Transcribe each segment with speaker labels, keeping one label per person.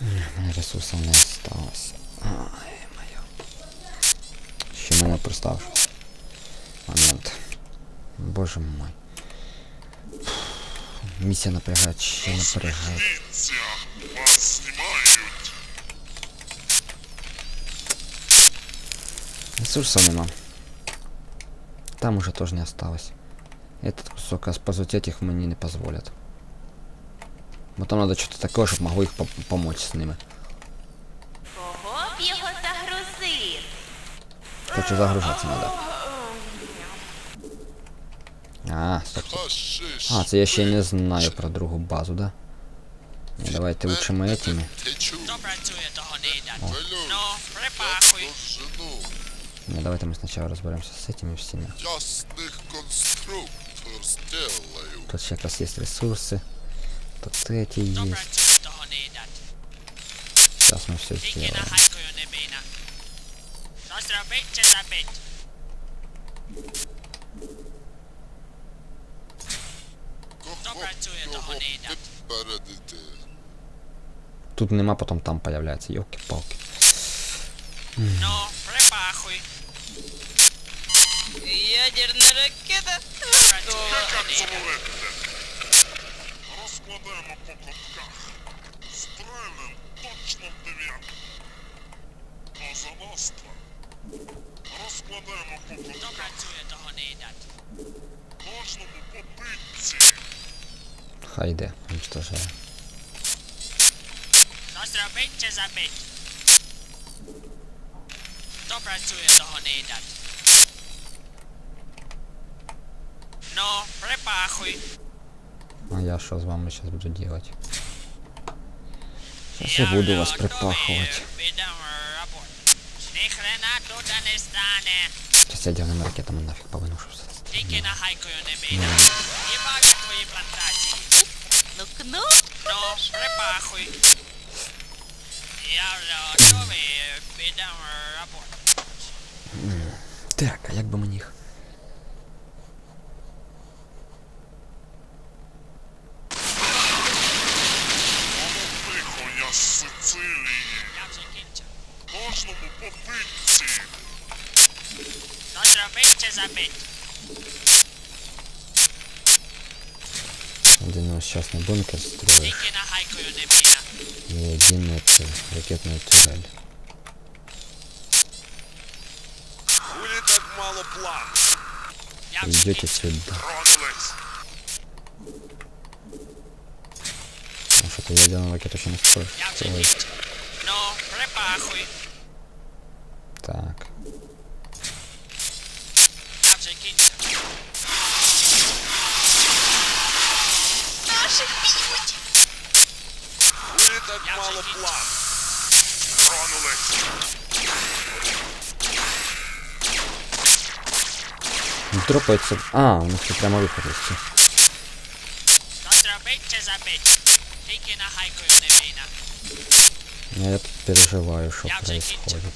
Speaker 1: У мене ресурсів не осталось. Ай, моє. Ще мене приставшись. Момент. Боже мой. Місія напрягає, ще напрягає.
Speaker 2: Дивіться, вас знімають.
Speaker 1: Ресурсов нема. Там уже тоже не осталось. Этот кусок распозутеть их мне не позволят. Потом надо что-то такое, чтобы могу их по- помочь с ними.
Speaker 3: Кого б його загрузив?
Speaker 1: Короче, загружаться надо. А, стоп. А, це я ще й не знаю про другу базу, да? Не, давайте лучше мы этими.
Speaker 4: Ну,
Speaker 1: давайте мы сначала разберемся с этими всеми.
Speaker 2: Ясних конструктор сделаю.
Speaker 1: Тут якраз есть ресурсы. Тут эти
Speaker 4: Хто
Speaker 1: есть.
Speaker 4: працює, того не йде.
Speaker 1: Сейчас мы все
Speaker 4: Тільки
Speaker 1: сделаем.
Speaker 4: нахайкою не бійна. Що зробить чи забить?
Speaker 2: Кого
Speaker 4: працює, того
Speaker 2: його
Speaker 4: не йде.
Speaker 2: підпередити?
Speaker 1: Тут нема, потом там появляется. Ёлки-палки.
Speaker 4: Ну, припахуй.
Speaker 5: Ядерна ракета готова.
Speaker 2: Як це робити? Розкладаємо по кутках. Стрелим точно в дев'ятку. А завастра. Розкладаємо по
Speaker 4: Хто
Speaker 2: кутках.
Speaker 4: працює, того не йде.
Speaker 2: Кожному по питці.
Speaker 1: Хай йде, уничтожаю.
Speaker 4: Що зробить чи забить? Хто працює, того не йде. Ну, припахуй.
Speaker 1: А я что с вами сейчас буду делать? Сейчас я буду вас припахивать.
Speaker 4: Підемо роботу. Ні хрена тут не стане.
Speaker 1: Сейчас ядерными ракетами нафиг повыношу.
Speaker 4: Тільки нахайкою не бійна. Їбав я твої плантації.
Speaker 5: Ну кну.
Speaker 4: Ну, припахуй. Я вже готовий, підемо роботу.
Speaker 1: Так, а як би мені їх?
Speaker 2: Сицилії.
Speaker 4: Я вже кінчив.
Speaker 2: Кожному по питці.
Speaker 4: Що зробить чи забить?
Speaker 1: Один ось частный бункер строишь
Speaker 4: Тільки нахайкою не бійна.
Speaker 1: и один это ракетную турель.
Speaker 2: Хулі так мало план.
Speaker 4: Я вже
Speaker 1: Идете
Speaker 4: кінчив.
Speaker 1: сюда. А что ты ядерную ракету еще не строишь?
Speaker 4: Я вже
Speaker 1: Строй.
Speaker 4: кінчив. Ну, припахуй.
Speaker 1: Так.
Speaker 4: Я вже кінчив.
Speaker 5: Наших б'ють.
Speaker 2: Хулі так
Speaker 4: Я вже
Speaker 2: мало
Speaker 4: кінчив.
Speaker 2: план. Тронулись.
Speaker 1: Дропается. А, у них тут прямо выход есть.
Speaker 4: Що зробить чи забить?
Speaker 1: Я тут переживаю, что
Speaker 4: Я уже
Speaker 1: происходит.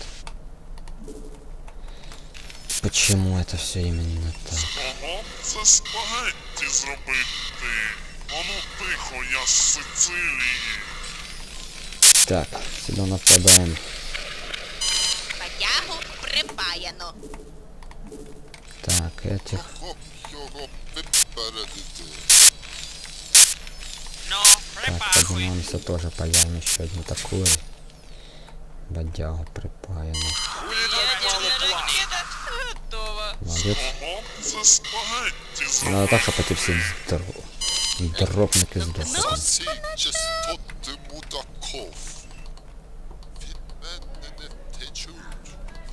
Speaker 1: Почему это все именно так?
Speaker 2: Ого, це спагетті зробити. Воно тихо, я з Сицилії.
Speaker 1: Так, сюда нападаем.
Speaker 5: Потягу припаяно.
Speaker 1: Так, этих. Так,
Speaker 4: припахуй.
Speaker 1: поднимаемся тоже, появим еще одну такую. Бодягу припаяну.
Speaker 2: Хулі так мало
Speaker 5: Ядерна
Speaker 2: план.
Speaker 5: ракета готова.
Speaker 1: Молодец.
Speaker 2: Ого, це спагетті
Speaker 1: Надо так,
Speaker 2: зробити.
Speaker 1: чтобы эти все дро... дропники сдохли.
Speaker 2: Ці частоти мудаков. Від мене не течуть.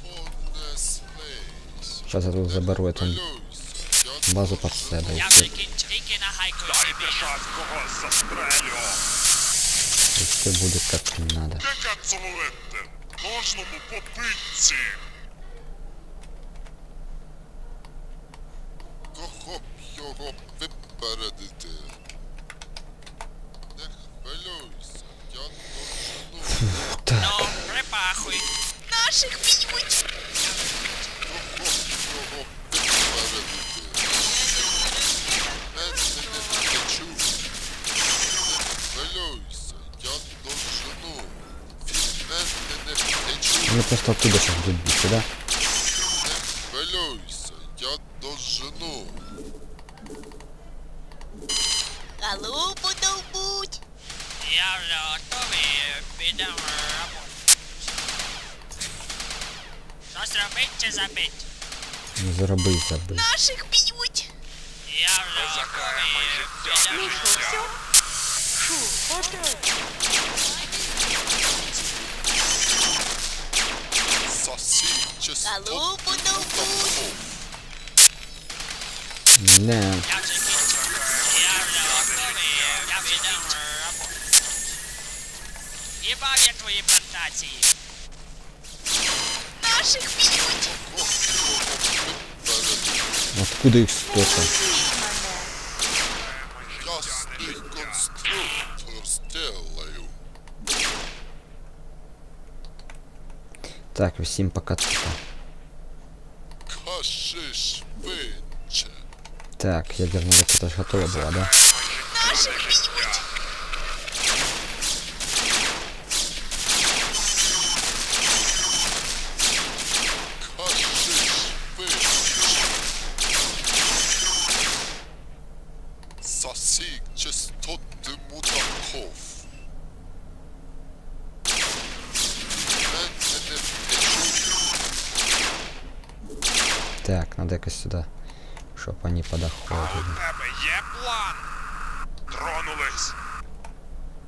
Speaker 2: Понеслись.
Speaker 1: Сейчас я тут заберу эту
Speaker 2: Хвилюйся, я
Speaker 1: базу под себя.
Speaker 4: Я
Speaker 2: Лежанського застрелю.
Speaker 1: Це буде як не надо.
Speaker 2: Як абсолютно? Кожному попитці. Кого б його випередити? Не хвилюйся, я
Speaker 1: дожину.
Speaker 4: Ну, припахуй.
Speaker 5: Наших б'ють!
Speaker 2: Кого б його випередити? не течуть. Не хвилюйся, я дожену.
Speaker 1: Вони просто оттуда сейчас будуть бігти, да?
Speaker 2: Хвилюйся, я дожену.
Speaker 5: Голубу довбуть.
Speaker 4: Я вже готовий, підемо роботу. Що зробить чи забить?
Speaker 1: Ну, Зароби і забий.
Speaker 5: Наших б'ють.
Speaker 4: Я вже готовий, підемо роботу.
Speaker 2: Соси частоту
Speaker 5: Голубу довбуть.
Speaker 1: Не,
Speaker 4: Я вже кінчу. Я вже готовий, я підемо роботу. Їбав я твої плантації.
Speaker 5: Наших б'ють.
Speaker 1: откуда їх столько? Так, всім пока. Так, ядерна ракета готова була, да?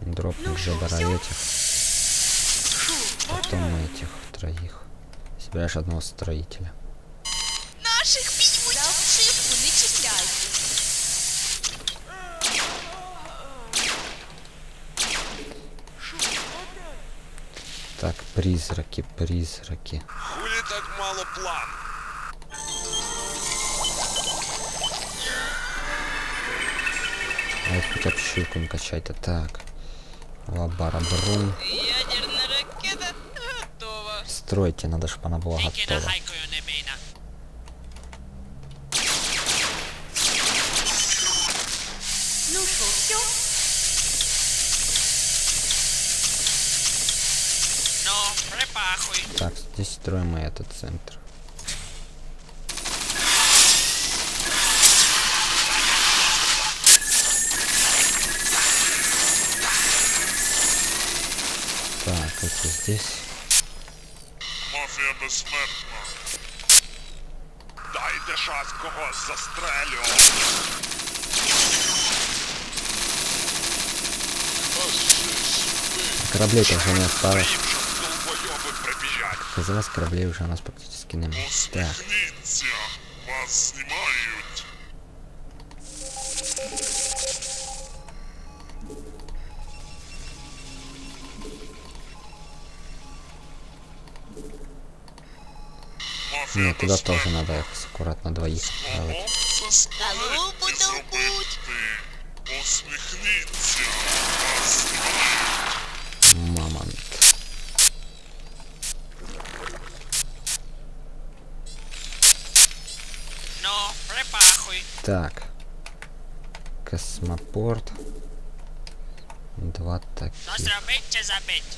Speaker 1: Дропнуть забирай этих. Потом этих троих. Собираешь одного строителя.
Speaker 5: Наших.
Speaker 1: Так, призраки, призраки.
Speaker 6: Хулі так мало план.
Speaker 1: А это хотя бы щуку качать-то. Так. Лабарабрум.
Speaker 5: Ядерна ракета готова.
Speaker 1: Стройте, надо, чтобы она была готова.
Speaker 3: Ну все?
Speaker 4: Ну, припахуй.
Speaker 1: Так, здесь строим мы этот центр. Так, это здесь.
Speaker 2: Мафія безсмертна.
Speaker 6: Дайте шанс когось застрелю.
Speaker 2: Кажи швидше.
Speaker 1: Кораблей-то уже не осталось.
Speaker 6: Їм що долбойоби прибіжать.
Speaker 1: Казалось, кораблей уже у нас практически нема. Так,
Speaker 2: Усміхніться. Вас знімають. Мафія
Speaker 1: нет, туда тоже
Speaker 2: безсмертна.
Speaker 1: надо их аккуратно двоих отправить.
Speaker 2: Ого, це
Speaker 5: Голубу
Speaker 2: скажете зробити
Speaker 5: довбуть.
Speaker 2: ти. Усміхніться. Вас знімають.
Speaker 1: Мамонт.
Speaker 4: Ну, припахуй.
Speaker 1: Так. Космопорт. Два
Speaker 4: Що
Speaker 1: таких.
Speaker 4: зробить чи забить?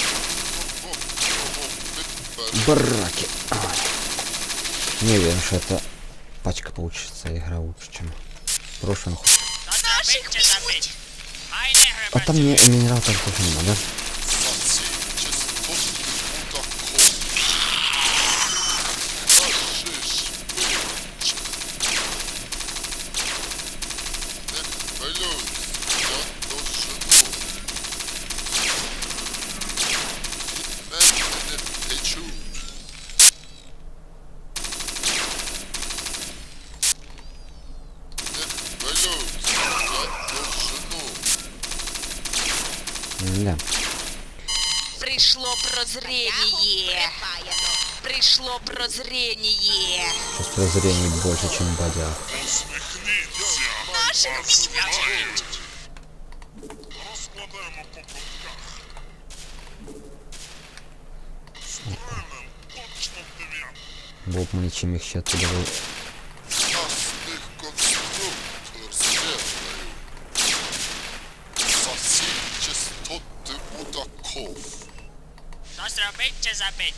Speaker 1: бараки. Ай. Не уверен, что эта пачка получится игра лучше, чем
Speaker 4: не
Speaker 1: А там
Speaker 4: гребе.
Speaker 1: не, минерал там тоже нема,
Speaker 5: Пришло прозрение.
Speaker 1: Щось прозрений больше, чем бодяг.
Speaker 2: Усміхніться.
Speaker 5: Наших
Speaker 2: Вас
Speaker 5: піднімуть.
Speaker 2: знімають. Розкладаємо по кутках. Стрелям
Speaker 7: випередити?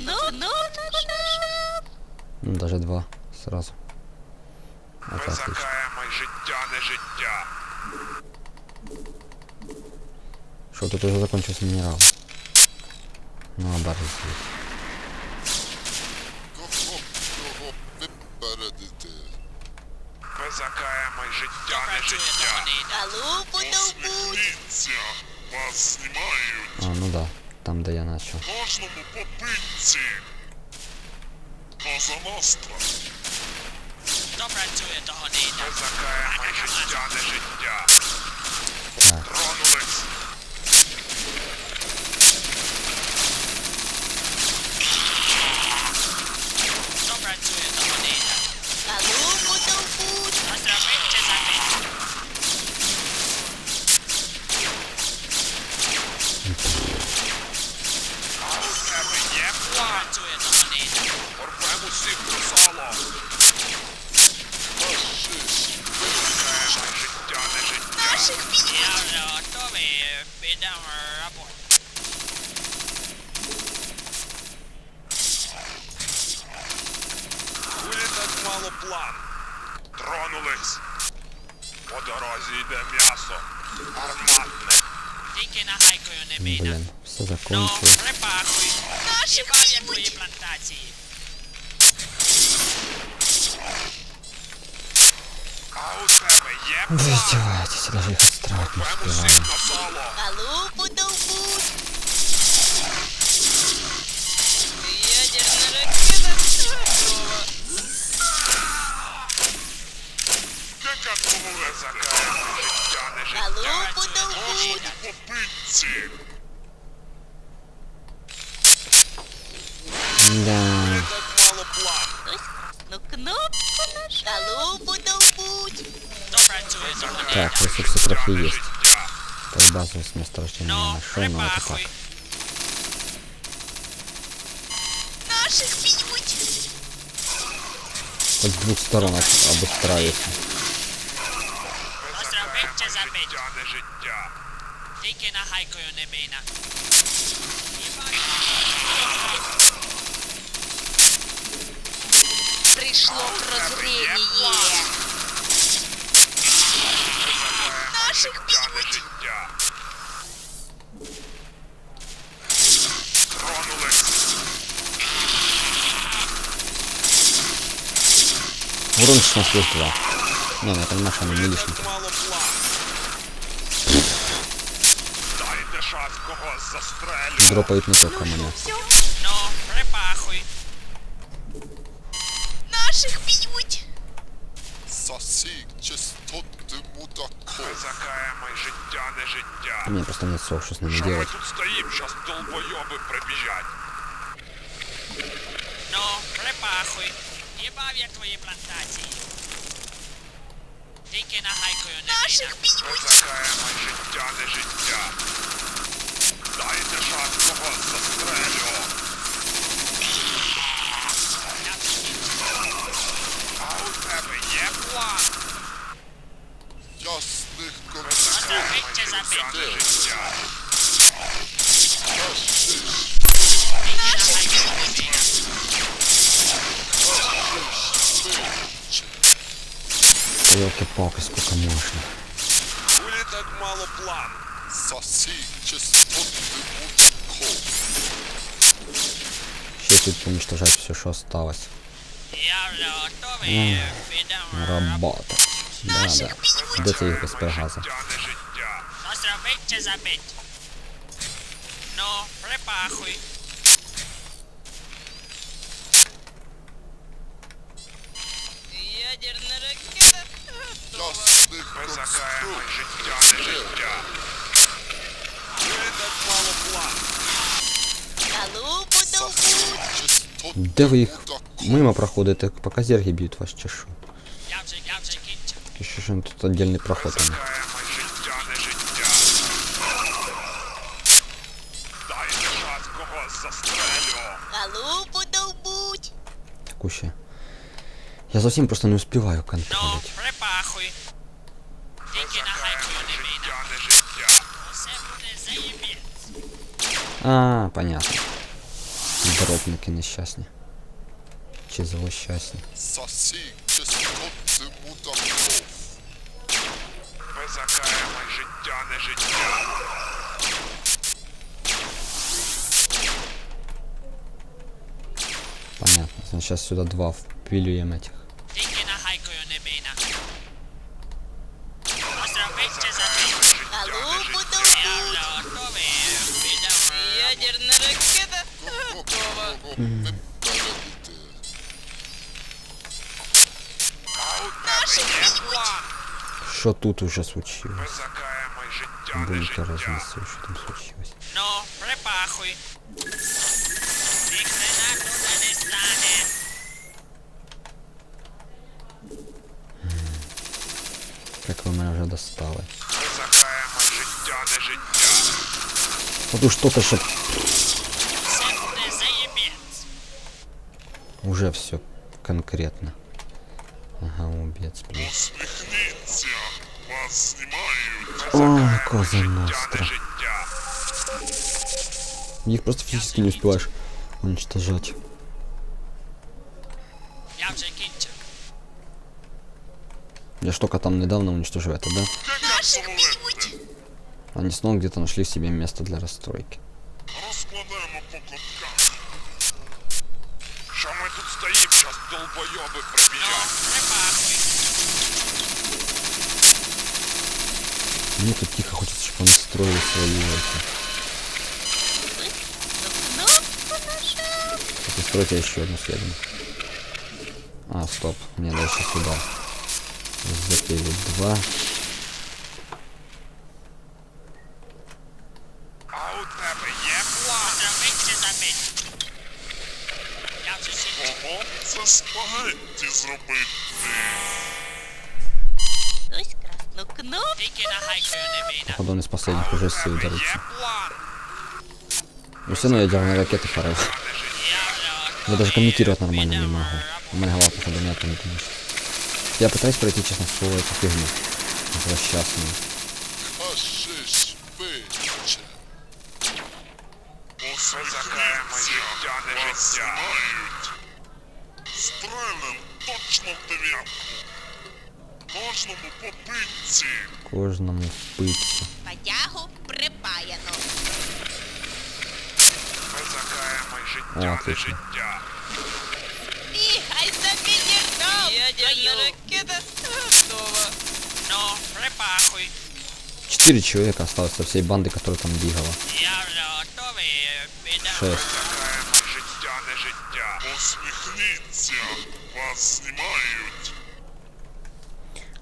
Speaker 5: Ну, ну, ну,
Speaker 1: Ну, даже два сразу.
Speaker 6: Визакаємо життя, не життя.
Speaker 1: Что, тут уже закончился минерал. Ну, оборзеть.
Speaker 7: Кого б його випередити?
Speaker 6: Визакаємо життя, не
Speaker 4: Працює
Speaker 6: життя.
Speaker 4: Леонида.
Speaker 5: Алло, подовбуть.
Speaker 2: Усміхніться. Вас знімають.
Speaker 1: А, ну да. Там, де я начал.
Speaker 2: Кожному по пинці. Коза ностра.
Speaker 4: Хто працює, того не йде.
Speaker 6: Визакаємо життя, не життя.
Speaker 1: Так.
Speaker 6: Тронулись. дорозі йде м'ясо. Гарматне.
Speaker 4: Тільки нагайкою не бійна.
Speaker 1: Блин, все
Speaker 4: Ну,
Speaker 1: закончилось.
Speaker 4: припахуй.
Speaker 5: Наших
Speaker 4: Їбав я твої
Speaker 5: піднімуть.
Speaker 4: плантації.
Speaker 6: А у тебе є
Speaker 1: Вы
Speaker 6: план?
Speaker 1: издеваетесь, даже их отстраивать не
Speaker 6: Порвемо
Speaker 1: успеваю.
Speaker 6: усіх до сало.
Speaker 5: Алло, подовбуть.
Speaker 2: Яка кому
Speaker 6: Визакаємо життя, не життя.
Speaker 5: Алло, подовбуть.
Speaker 2: По пинці.
Speaker 1: Да.
Speaker 6: Так мало план.
Speaker 5: Ну, кнопку наш. Алло, подовбуть.
Speaker 4: Хто працює, того не
Speaker 1: Так,
Speaker 4: йде.
Speaker 1: ресурсы трохи
Speaker 6: Не
Speaker 1: есть.
Speaker 6: життя.
Speaker 1: То есть базовое месторождение
Speaker 4: Ну,
Speaker 1: нашел, но это
Speaker 4: припахуй.
Speaker 1: так.
Speaker 5: Наших піднімуть.
Speaker 1: Хоть с двух сторон об-
Speaker 4: Тільки нагайкою не бійна.
Speaker 5: Пришло прозрение. Наших
Speaker 6: Життя, не
Speaker 5: піднімуть.
Speaker 6: життя. Тронулись.
Speaker 1: Урон 16 плюс 2. Не, ну я понимаю, что они не лишние.
Speaker 6: Так мало план. Дайте шанс когось застрелю.
Speaker 1: Дропают не только меня.
Speaker 3: Все,
Speaker 4: Ну, припахуй.
Speaker 5: Наших піднімуть.
Speaker 7: Соси частоты мудаков.
Speaker 6: Визакаємо життя, не життя.
Speaker 1: У меня просто нет слов, что с ними
Speaker 6: Що ми
Speaker 1: делать.
Speaker 6: тут стоїм, щас долбойоби прибіжать.
Speaker 4: Ну, припахуй. Їбав я твої плантації. Тільки нагайкою не бійна.
Speaker 5: Наших піднімуть.
Speaker 6: Визакаємо життя, не життя. Дайте шанс когось застрелю. А у тебе є план?
Speaker 7: Ясных
Speaker 6: Визакаємо
Speaker 4: Забить чи
Speaker 6: життя,
Speaker 4: забить?
Speaker 6: не життя.
Speaker 5: Наших піднімуть.
Speaker 1: Елки-палки, сколько можно.
Speaker 6: Хулі так мало план.
Speaker 7: Соси частоты мудаков.
Speaker 1: Сейчас тут уничтожать все, что осталось.
Speaker 4: Я вже готовий, підемо роботу.
Speaker 1: Работа. Да,
Speaker 5: Наших
Speaker 1: да.
Speaker 5: піднімуть.
Speaker 1: Де це їх із газа?
Speaker 6: Життя, не життя.
Speaker 4: Що зробить чи забить? Ну, припахуй.
Speaker 5: Ядерная ракета готова.
Speaker 7: Ясных
Speaker 6: Визакаємо Закаємо життя, не
Speaker 1: Де ви їх
Speaker 7: мудаков.
Speaker 1: мимо проходите, поки зерги б'ють вас чи що?
Speaker 4: Я вже, я вже кінчив.
Speaker 1: Чи що ж тут отдельний проход у них?
Speaker 6: Закаємо життя, не життя. Дайте шанс когось застрелю.
Speaker 5: Залупу добуть.
Speaker 1: Таку ще. Я зовсім просто не успіваю
Speaker 4: Ну,
Speaker 1: контролити.
Speaker 4: припахуй. Тільки нагайкою не бій
Speaker 6: Життя,
Speaker 4: нам.
Speaker 6: не життя.
Speaker 4: Усе буде заєбіць.
Speaker 1: А, понятно. Дробники нещасні. Чи злощасні.
Speaker 7: Сосік частотний мудаков.
Speaker 6: Ми закаємо життя, не життя.
Speaker 1: Понятно. Значит, сейчас сюда два впилюем этих. Що тут уже
Speaker 6: Ми
Speaker 1: случилось?
Speaker 6: закаємо життя, не
Speaker 1: Бункер
Speaker 6: життя.
Speaker 1: разнесу, що там случилось.
Speaker 4: Ну, припахуй. Ніхрена туди не стане.
Speaker 1: Як ви мене вже достали.
Speaker 6: Ми закаємо життя, не життя.
Speaker 1: Вот уж что-то, чтоб
Speaker 4: Все буде заєбіць.
Speaker 1: уже все конкретно. Ага, убец, блин.
Speaker 2: Усміхніться, вас знімають.
Speaker 1: О, коза
Speaker 6: Життя, не
Speaker 1: ностра.
Speaker 6: життя.
Speaker 1: Их просто физически не успеваешь уничтожать.
Speaker 4: Я вже кінчив.
Speaker 1: Я ж только там недавно уничтожил это, да?
Speaker 5: Наших б'ють.
Speaker 1: Они снова где-то нашли себе место для расстройки.
Speaker 6: стоїмо, щас долбойоби
Speaker 4: Ну,
Speaker 6: пробіжать.
Speaker 4: припахуй.
Speaker 1: Мне тут тихо хочется, чтобы они строили свои эти.
Speaker 5: Кнопку нажав.
Speaker 1: Так, устройте еще одну следом. А, стоп. Мне дальше сюда. Запилить два.
Speaker 6: А у тебе є план?
Speaker 4: Розробить чи забить. Я вже кінчив.
Speaker 2: Ого, це спагетті зробити.
Speaker 5: Хтось красну кнопку
Speaker 4: Тільки нагайкою не бій нам.
Speaker 1: Походу он из последних уже сил
Speaker 6: Є
Speaker 1: дерутся.
Speaker 6: план?
Speaker 1: И все равно ядерные ракеты форел.
Speaker 4: Я вже готовий.
Speaker 1: Я даже комментировать нормально не
Speaker 4: Підемо.
Speaker 1: могу. У меня голова походу не не конечно. Я пытаюсь пройти, честно слово, эту фигню. Злосчастную.
Speaker 4: Ну, припахуй.
Speaker 1: Четыре человека осталось со всей банды, которая там бегала.
Speaker 4: Я вже готовий. Підемо.
Speaker 1: Шесть.
Speaker 6: Закаємо життя, не життя.
Speaker 2: Усміхніться, вас знімають.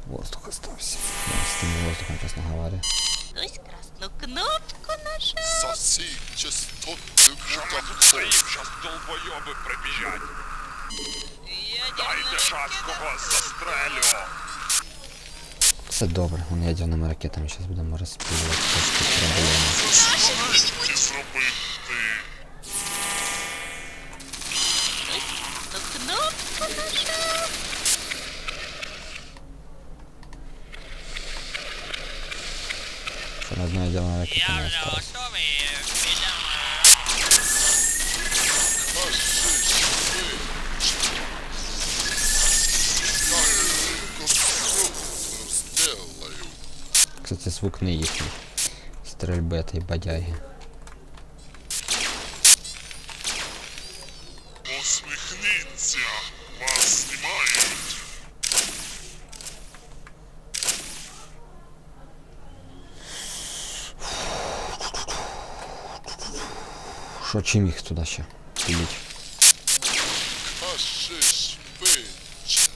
Speaker 1: Воздух остался. Я с тем воздухом сейчас наговариваю.
Speaker 5: красну кнопку нажав.
Speaker 6: Соси
Speaker 7: частотную
Speaker 6: кнопку. сейчас долбоёбы пробежать. Дайте шашку вас застрелю.
Speaker 1: Все добре, вон ядерними ракетами сейчас будемо розпілювати трошки проблеми. Що ти
Speaker 4: зробив?
Speaker 1: знаю,
Speaker 4: где
Speaker 1: она
Speaker 4: как она
Speaker 7: осталась.
Speaker 1: Кстати, звук не їхній. Стрельби этой бодяги. Що чим їх туди ще? Пилить.
Speaker 7: Кажи швидше.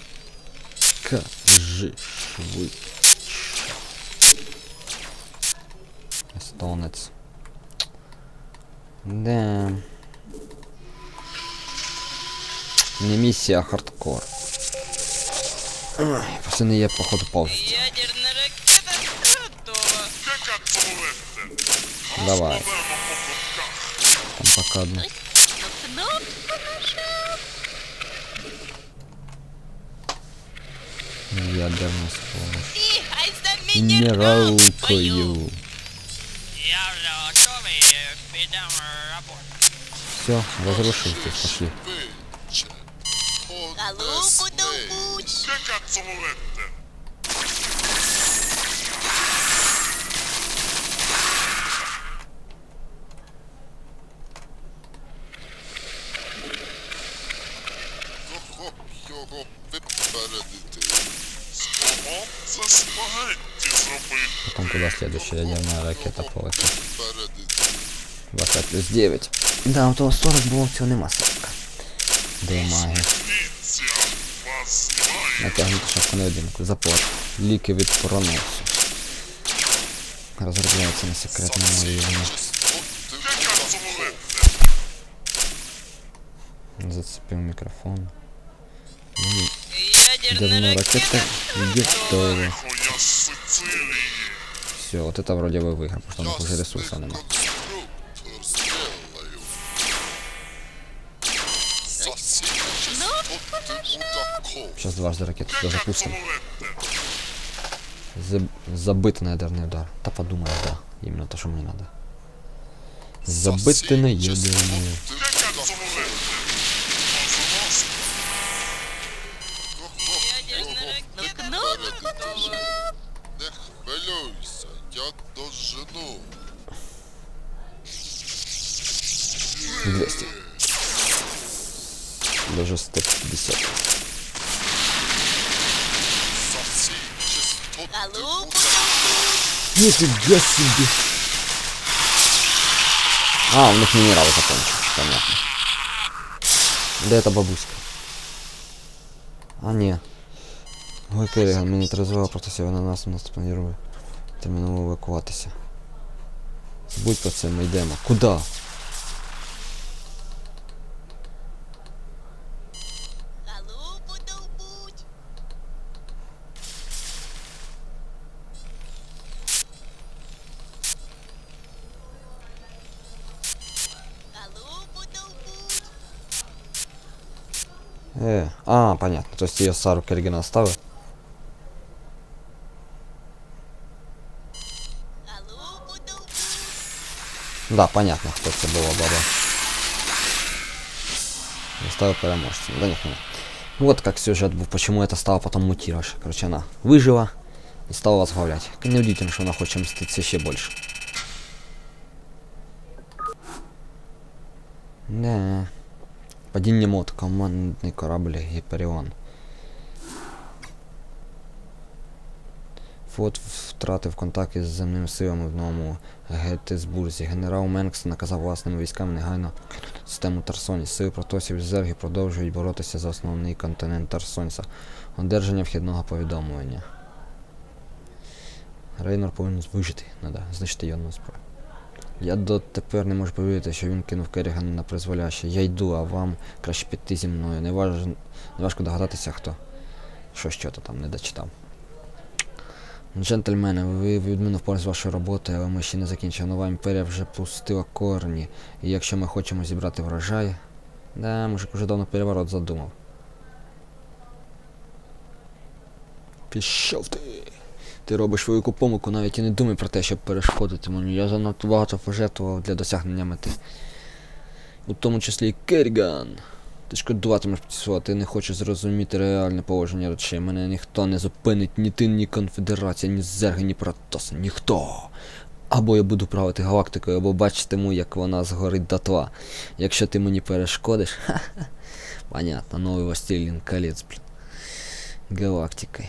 Speaker 1: Кажи швидше. Естонець. Де. Не місія, а хардкор. Ой, пацани, я походу паузу.
Speaker 5: Ядерна ракета готова.
Speaker 2: Яка туалетте?
Speaker 1: Давай,
Speaker 5: мінералкою.
Speaker 1: Мінералкою.
Speaker 4: Я вже готовий, е, підемо роботу.
Speaker 1: Все, разрушитесь, пошли.
Speaker 7: Швидше. його випередити?
Speaker 2: Ого, це спагетті зробив.
Speaker 1: Потом куда следующая ядерная ракета полетит.
Speaker 7: Випередити.
Speaker 1: 20 плюс 9. Да, у того 40 було всього нема 40. Де маги.
Speaker 2: Дивіться, вас знімає.
Speaker 1: Натягнути шапку на одинку. Запор. Ліки від проносу. Розробляється на секретному рівні.
Speaker 7: Чистоти
Speaker 2: Яка
Speaker 7: вода.
Speaker 2: туалетте?
Speaker 1: Зацепив мікрофон.
Speaker 5: Ядерна
Speaker 1: Ядерна ракета готова.
Speaker 2: Тихо, я з Сицилії.
Speaker 1: Все, вот это вроде бы выиграл, потому что у них уже
Speaker 7: Я
Speaker 1: ресурсов нема.
Speaker 7: конструктор сделаю. Засічь чистоти мудаков.
Speaker 1: Сейчас дважды ракету туда
Speaker 2: Яка
Speaker 1: запустим.
Speaker 2: туалетте?
Speaker 1: Заб- забыт на ядерный удар. Да подумай, да. Именно то, что мне надо. Забыты на
Speaker 7: Засічь хвилюйся, я дожену.
Speaker 1: 200. Даже 150.
Speaker 7: Засічь чистоти
Speaker 5: Голубу
Speaker 7: мудаков.
Speaker 1: Нифига себе! А, у них минералы закончились, понятно. Да это бабуська. А, не. Ой, Керриган, мінітризував проти себе на нас, у нас планує терміново евакуватися. Будь про це, ми йдемо. Куда? Э, а, понятно. То есть ее Сару Керригана оставил.
Speaker 5: Голубу добуть.
Speaker 1: Да, понятно, хто це була баба. Заставил переможцем. Да нет, нет. Вот как сюжет был, почему это стало потом мутировать. Короче, она выжила и стала возглавлять. Неудивительно, что она хочет мститься еще больше. Да. Падіння мод, командний корабль Гіперіон. Флот втратив контакт із земними силами в новому Геттисбурзі. Генерал Менкс наказав власними військами негайно систему Тарсоні. Сили протосів і зерги продовжують боротися за основний континент Тарсонса. Одержання вхідного повідомлення. Рейнор повинен вижити. Надо знищити його зброю. Я дотепер не можу повірити, що він кинув Керрігана на призволяще. Я йду, а вам краще піти зі мною. Не, важ... догадатися, хто. Що що то там не дочитав. Джентльмени, ви відмінно впорали з вашої роботи, але ми ще не закінчили. Нова імперія вже пустила корні. І якщо ми хочемо зібрати врожай. Да, мужик уже давно переворот задумав. Пішов ти. Ти робиш велику помилку, навіть і не думай про те, щоб перешкодити мені. Я занадто багато пожертвував для досягнення мети. У тому числі і Керріган. Ти шкодуватимеш про цього, ти не хочеш зрозуміти реальне положення речей. Мене ніхто не зупинить, ні ти, ні конфедерація, ні зерги, ні протоси, ніхто. Або я буду правити галактикою, або бачитиму, як вона згорить дотла. Якщо ти мені перешкодиш, ха-ха. Понятно, новий властелин колец, блін. Галактикой.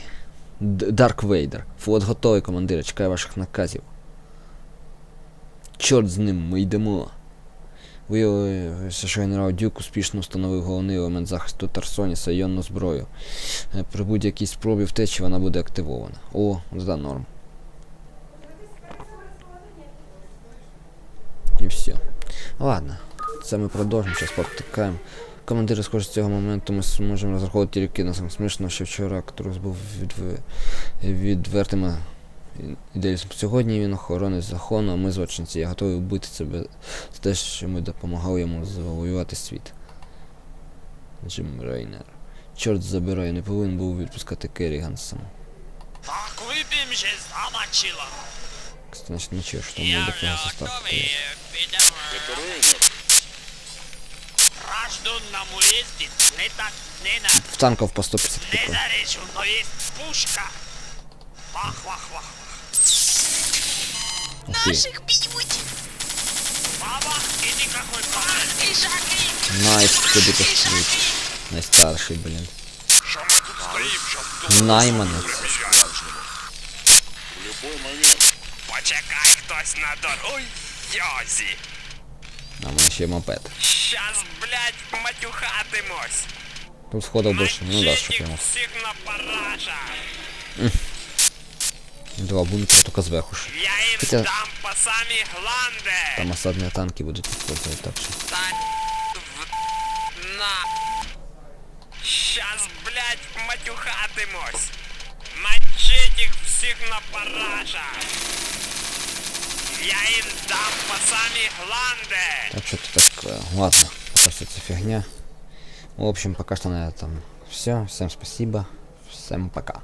Speaker 1: Дарк Вейдер. Флот готовий, командире, чекаю ваших наказів. Чорт з ним, ми йдемо. Виявилося, що генерал Дюк успішно встановив головний елемент захисту Тарсоніса іонну зброю. Е, При будь-якій спробі втечі вона буде активована. О, да, норм. І все. Ладно, це ми продовжимо, зараз повтикаємо. Командири, схоже, з цього моменту ми зможемо розраховувати тільки на сам смішно, що вчора Катрус був відв... відвертим ідеалістом. Сьогодні він охоронець закону, а ми злочинці. Я готовий вбити себе за те, що ми допомагали йому завоювати світ. Джим Рейнер. Чорт забирай, не повинен був відпускати Керріганса.
Speaker 4: Так вип'єм же замочила.
Speaker 1: Кстати, значить, не чуєш, що там буде
Speaker 4: на
Speaker 1: В танков по 150
Speaker 4: не
Speaker 1: патронов.
Speaker 4: но есть пушка. Вах, вах, вах.
Speaker 1: Ух ты.
Speaker 5: Наших б'ють!
Speaker 4: Бабах и никакой проблемы.
Speaker 5: Ти жаки!
Speaker 1: Найс, куди пошли. Найстарший, блін.
Speaker 6: Що ми тут стоїм, щоб
Speaker 1: Найманець.
Speaker 7: В любой момент.
Speaker 6: Почекай хтось на дорозі.
Speaker 1: А в мене ще є мопед.
Speaker 6: Щас, блядь, матюхатимось.
Speaker 1: Тут сходов більше, ну да, що
Speaker 6: Мочить
Speaker 1: прямо.
Speaker 6: всіх на параша.
Speaker 1: Два бункера, только зверху ж.
Speaker 6: Я їм
Speaker 1: Хотя-
Speaker 6: дам по самі гланди.
Speaker 1: Там осадні танки будуть использовать так що.
Speaker 6: Та в... на. Щас, блядь, матюхатимось. Мочить їх всіх на параша. Я їм дам по самі гланди.
Speaker 1: Так что то такое. Ладно, пока все это фигня. В общем, пока что на этом все. Всем спасибо. Всем пока.